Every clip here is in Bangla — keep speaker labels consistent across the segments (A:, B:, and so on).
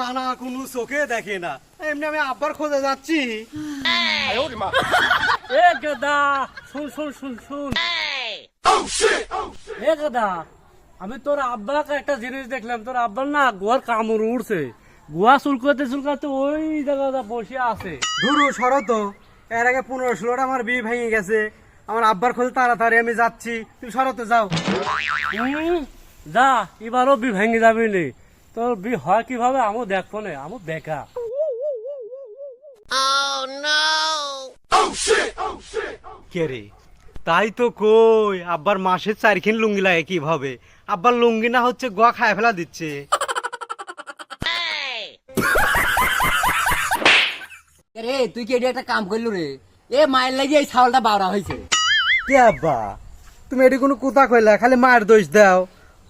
A: কানা কোনো চোখে দেখে না। এমনি আমি আব্বার খোঁজে যাচ্ছি।
B: এ গদা শুন শুন শুন শুন। এ গদা আমি তোর আব্বাকে একটা জিনিস দেখলাম। তোর আব্বার না গোয়ার কামড় উড়ছে। গোয়া চুলকাতে চুলকাতে ওই জায়গাটা বসে আছে।
A: ধুরু শরত এর আগে পনেরো ষোলোটা আমার বিয়ে ভেঙে গেছে। আমার আব্বার খোঁজে তাড়াতাড়ি আমি যাচ্ছি। তুই শরতে যাও।
B: যা এবারও বি ভেঙে যাবি নি। তোর বি হয় কীভাবে? আমও দেখব না আমও বেকা।
A: কে রে? তাই তো কই আব্বার মাসে চারখিন লুঙ্গি লাগে কীভাবে? আব্বার লুঙ্গি না হচ্ছে গোয়া খায় ফেলা দিচ্ছে।
C: রে তুই কি এটা একটা কাম করলু রে? এ মায়ের লাগি এই ছাগলটা বাউরা হয়েছে
A: কে আব্বা? তুমি এটি কোনো কুতা কইলা খালি মায়ের দোষ দাও।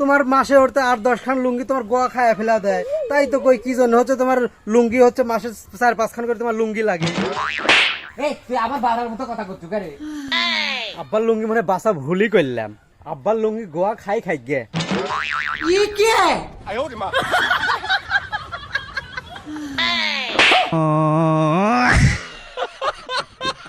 A: তোমার মাসে হতে আট দশ খান লুঙ্গি তোমার গোয়া খায় ফেলা দেয়। তাই তো কই কি জন্য? হচ্ছে তোমার লুঙ্গি হচ্ছে মাসে চার পাঁচ খান করে তোমার লুঙ্গি লাগে।
C: এ তুই আবার বাড়ার মতো কথা করছু রে
A: আব্বার লুঙ্গি মানে বাসা ভুলই করলাম। আব্বার লুঙ্গি গোয়া খাই খাই গে।
C: ই কে?
D: Oh.